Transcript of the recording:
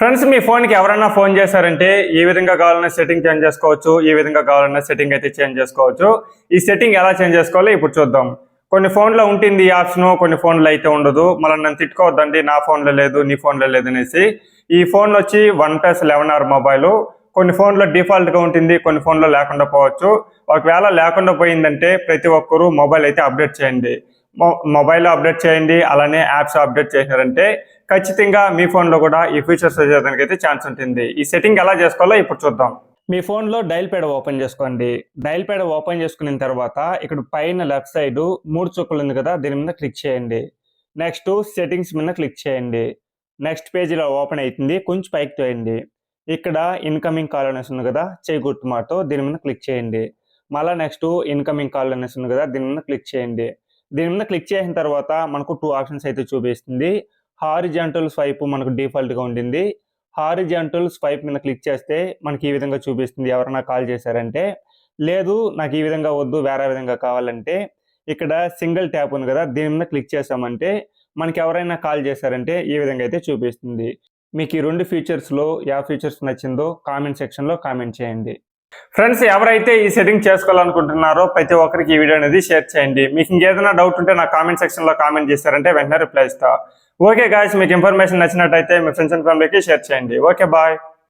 Friends మీ ఫోన్కి ఎవరైనా phone చేశారంటే ఏ విధంగా కావాలన్నా సెట్టింగ్ చేంజ్ చేసుకోవచ్చు ఏ విధంగా కావాలన్నా సెట్టింగ్ అయితే చేంజ్ చేసుకోవచ్చు. ఈ సెట్టింగ్ ఎలా చేంజ్ చేసుకోవాలో ఇప్పుడు చూద్దాం. కొన్ని ఫోన్లో ఉంటుంది ఈ ఆప్షన్ కొన్ని ఫోన్లో అయితే ఉండదు. మళ్ళీ నన్ను తిట్టుకోవద్దండి నా ఫోన్లో లేదు నీ ఫోన్లో లేదు అనేసి. ఈ ఫోన్లో వచ్చి one plus eleven R mobile. కొన్ని ఫోన్లో డిఫాల్ట్గా ఉంటుంది కొన్ని ఫోన్లో లేకుండా పోవచ్చు. ఒకవేళ లేకుండా పోయిందంటే ప్రతి ఒక్కరూ మొబైల్ అయితే అప్డేట్ చేయండి. మొ- మొబైల్ అప్డేట్ చేయండి అలానే యాప్స్ అప్డేట్ చేసినారంటే ఖచ్చితంగా మీ ఫోన్లో కూడా ఈ ఫీచర్స్ వచ్చేదానికి అయితే ఛాన్స్ ఉంటుంది. ఈ సెట్టింగ్ ఎలా చేసుకోవాలో ఇప్పుడు చూద్దాం. మీ ఫోన్లో డైల్ ప్యాడ్ ఓపెన్ చేసుకోండి. డైల్ ప్యాడ్ ఓపెన్ చేసుకున్న తర్వాత ఇక్కడ పైన లెఫ్ట్ సైడ్ మూడు చుక్కలు ఉంది కదా దీని మీద క్లిక్ చేయండి. నెక్స్ట్ సెట్టింగ్స్ మీద క్లిక్ చేయండి. నెక్స్ట్ పేజీలో ఓపెన్ అవుతుంది. కొంచెం పైకి తోయండి. ఇక్కడ ఇన్కమింగ్ కాల్ అనేసి ఉంది కదా చేయి గుర్తు మాటో దీని మీద క్లిక్ చేయండి. మళ్ళీ నెక్స్ట్ ఇన్కమింగ్ కాల్ అనేసి ఉంది కదా దీని మీద క్లిక్ చేయండి. దీని మీద క్లిక్ చేసిన తర్వాత మనకు టూ ఆప్షన్స్ అయితే చూపిస్తుంది. హారిజాంటల్ స్వైప్ మనకు డిఫాల్ట్గా ఉండింది. హారిజాంటల్ స్వైప్ మీద క్లిక్ చేస్తే మనకి ఈ విధంగా చూపిస్తుంది. ఎవరైనా కాల్ చేశారంటే లేదు నాకు ఈ విధంగా వద్దు వేరే విధంగా కావాలంటే ఇక్కడ సింగిల్ ట్యాప్ ఉంది కదా దీని మీద క్లిక్ చేసామంటే మనకి ఎవరైనా కాల్ చేశారంటే ఈ విధంగా అయితే చూపిస్తుంది. మీకు ఈ రెండు ఫీచర్స్లో యా ఫీచర్స్ నచ్చిందో కామెంట్ సెక్షన్లో కామెంట్ చేయండి. ఫ్రెండ్స్ ఎవరైతే ఈ సెట్టింగ్ చేసుకోవాలనుకుంటున్నారో ప్రతి ఒక్కరికి ఈ వీడియో అనేది షేర్ చేయండి. మీకు ఇంకేదైనా డౌట్ ఉంటే నా కామెంట్ సెక్షన్లో కామెంట్ చేశారంటే వెంటనే రిప్లై ఇస్తాను ఓకే గాయస్ మీకు ఇన్ఫర్మేషన్ నచ్చినట్టయితే మీ ఫ్రెండ్స్ అండ్ ఫ్యామిలీకి షేర్ చేయండి ఓకే బాయ్